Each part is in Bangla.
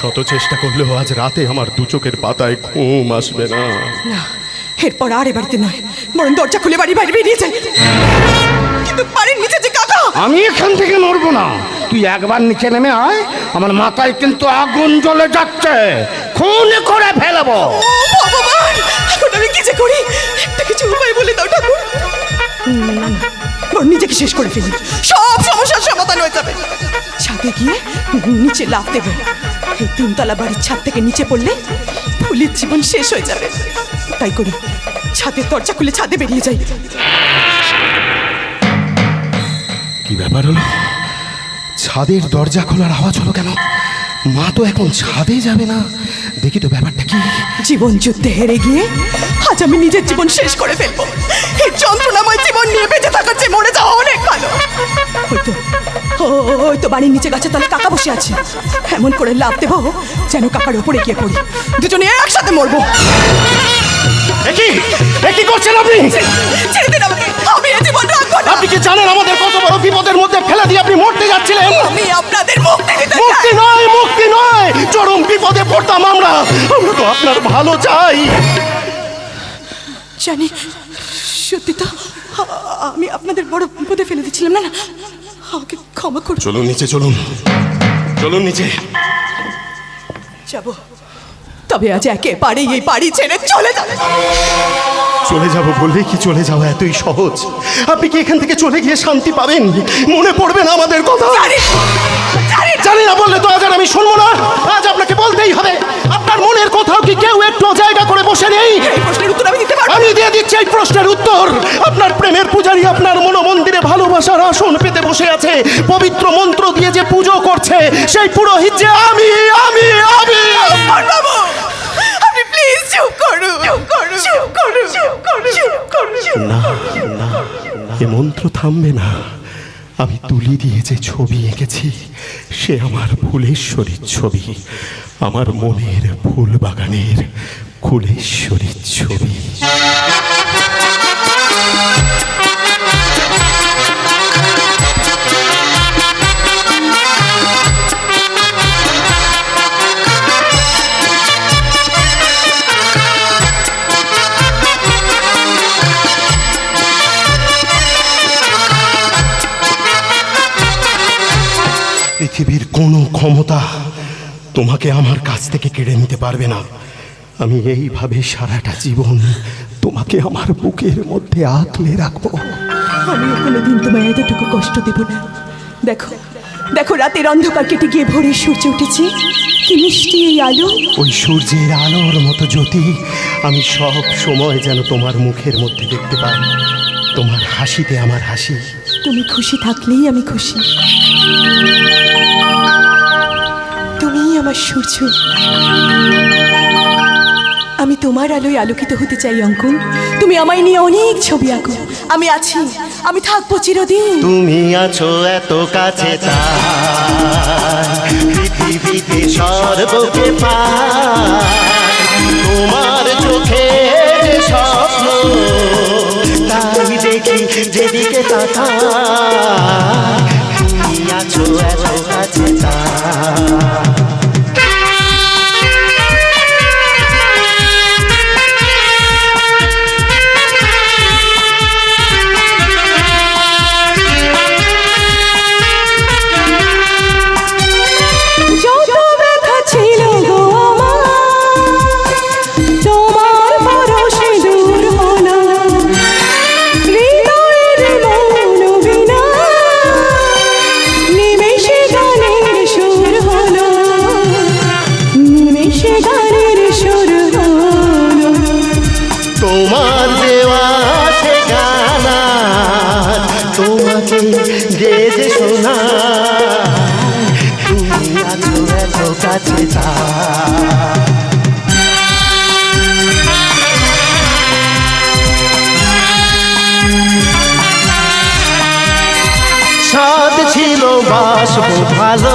শত চেষ্টা করলেও আজ রাতে আমার দু চোখের পাতায় ঘুম আসবে না। না এরপর আর এ বাড়িতে নয় বরং দরজা খুলে বাড়ি বাইরে বেরিয়ে যায়। কিন্তু বাড়ির নিচে যে কাকা আমি এখান থেকে নড়বো না। তুই একবার নিচে নেমে আয় আমার মাথায় কিন্তু আগুন জ্বলে যাচ্ছে। খুন করে ফেলব। ও ভগবান এখন আমি কি যে করি? একটা কিছু উপায় বলে দাও ঠাকুর। বরং নিজেকে শেষ করে ফেলি। সব সমস্যার সমাধান হয়ে যাবে। ছাদে গিয়ে নিচে লাফ দেবে। এই তিনতলা বাড়ির ছাদ থেকে নিচে পড়লে ফুলির জীবন শেষ হয়ে যাবে। তাই করি ছাদের দরজা খুলে ছাদে বেরিয়ে যাই। কি ব্যাপার হলো? ছাদের দরজা খোলার আওয়াজ হলো কেন? মা তো এখন ছাদে যাবে না। দেখি তো ব্যাপারটা কি? জীবন যুদ্ধে হেরে গিয়ে আজ আমি নিজের জীবন শেষ করে ফেলব। এই যন্ত্রণাময় জীবন নিয়ে বেঁচে থাকার চেয়ে মরে যাওয়া অনেক ভালো। হয়তো ওই তো বাড়ির নিচে গাছের তাহলে কাকা বসে আছে। এমন করে লাভ দেবো যেন কাকার উপরে গিয়ে পড়ি। দুজনে একসাথে মরবো। একই একই করছেন আপনি? ছেড়ে দিন আমাকে। আমি এ জীবন রাখব না। আপনি কি জানেন আমাদের কত বড় বিপদের মধ্যে ফেলে দিয়ে আপনি মরতে যাচ্ছিলেন? আমি আপনাদের মুক্তি দিতে মুক্তি নয় মুক্তি নয়। চরম বিপদে পড়তাম আমরা। আমরা তো আপনার ভালো চাই। জানি সত্যি তো আমি আপনাদের বড় বিপদে ফেলে দিচ্ছিলাম না না। আমাকে ক্ষমা করুন। চলুন নিচে চলুন। চলুন নিচে। যাব। তবে আজ একেবারেই এই বাড়ি ছেড়ে চলে যাবে। চলে যাব বললে কি চলে যাওয়া এতই সহজ? আপনি কি এখান থেকে চলে গিয়ে শান্তি পাবেন? মনে পড়বে না আমাদের কথা। জানি না। বললে তো আজ আর আমি শুনব না। আজ আপনাকে বলতেই হবে। আপনার মনের কোথাও কি কেউ একটু জায়গা করে বসে নেই? এই প্রশ্নের উত্তর আমি দিতে পারব আমি দিয়ে দিচ্ছি এই প্রশ্নের উত্তর। আপনার প্রেমের পূজারী আপনার মনোমন্দিরে ভালোবাসার আসন পেতে বসে আছে। পবিত্র মন্ত্র দিয়ে যে পুজো করছে সেই পুরোহিত যে আমি আমি আমি। আপনি প্লিজ চুপ করুন। চুপ করুন। চুপ করুন। চুপ করুন। চুপ করুন। না না এ মন্ত্র থামবে না। আমি তুলি দিয়ে যে ছবি এঁকেছি সে আমার ফুলেশ্বরীর ছবি। আমার মনের ফুল বাগানের ফুলেশ্বরীর ছবি। পৃথিবীর কোনো ক্ষমতা তোমাকে আমার কাছ থেকে কেড়ে নিতে পারবে না। আমি এইভাবে সারাটা জীবন তোমাকে আমার বুকের মধ্যে আঁকলে রাখব। আমিও কোনোদিন তোমায় এতটুকু কষ্ট দেব না। দেখো দেখো রাতের অন্ধকার কেটে গিয়ে ভোরে সূর্য উঠেছে। কি মিষ্টি এই আলো। ওই সূর্যের আলোর মতো জ্যোতি আমি সব সময় যেন তোমার মুখের মধ্যে দেখতে পাই। তোমার হাসিতে আমার হাসি। তুমি খুশি থাকলেই আমি খুশি। তুমি আমার সূর্য। আমি তোমার আলোয় আলোকিত হতে চাই অঙ্কন তুমি আমায় নিয়ে অনেক ছবি আঁকো। আমি আছি আমি থাকব চিরদিন। তুমি আছো এত কাছে পৃথিবীতে সর্বকে পাই যেদিকে তাকাই নিমেষে গানের সুর হলো। তোমার দেওয়া সে গানা তোমাকে যে যে শোনা। তুমি আছো এত কাছে ছিল বাসব ভালো।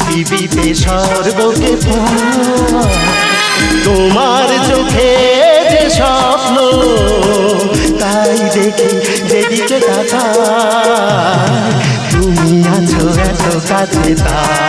পৃথিবীতে সর্বকে তোমার চোখে যে স্বপ্ন, তাই দেখি যেদিকে কথা তুমি আছো এত কাছে, তাই